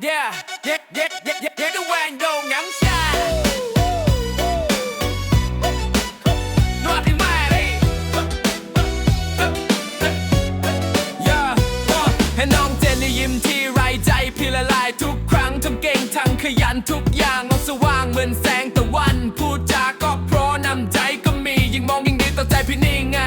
yeah, yeah, yeah, yeah, yeah, yeah, the one go ngắm xa. Nói tiếng Mai đi. Yeah, uh, ให้น้องเจนนี่ยิ้มที่ไรใจพี่ละลายทุกครั้งทั้งเก่งทั้งขยันทุกอย่างออกสว่างเหมือนแสงตะวัน พูดจาก็เพราะนำใจก็มียิ่งมองยิ่งดีต่อใจพี่นี่ไง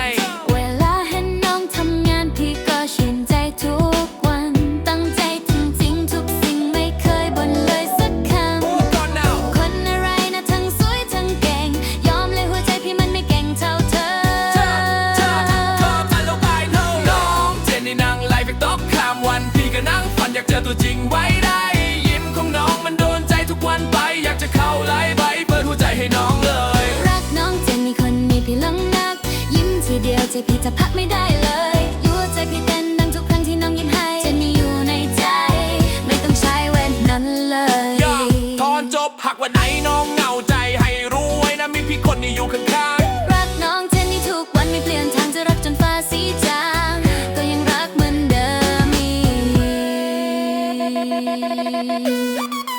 ก็นั่งฝันอยากเจอตัวจริงไว้ได้ ยิ้มของน้องมันโดนใจทุกวันไป อยากจะเข้าไลฟ์ไปเปิดหัวใจให้น้องเลย รักน้องเจนนี่คนมีพี่ลังนัก ยิ้มทีเดียวใจพี่จะพักไม่ได้ ยั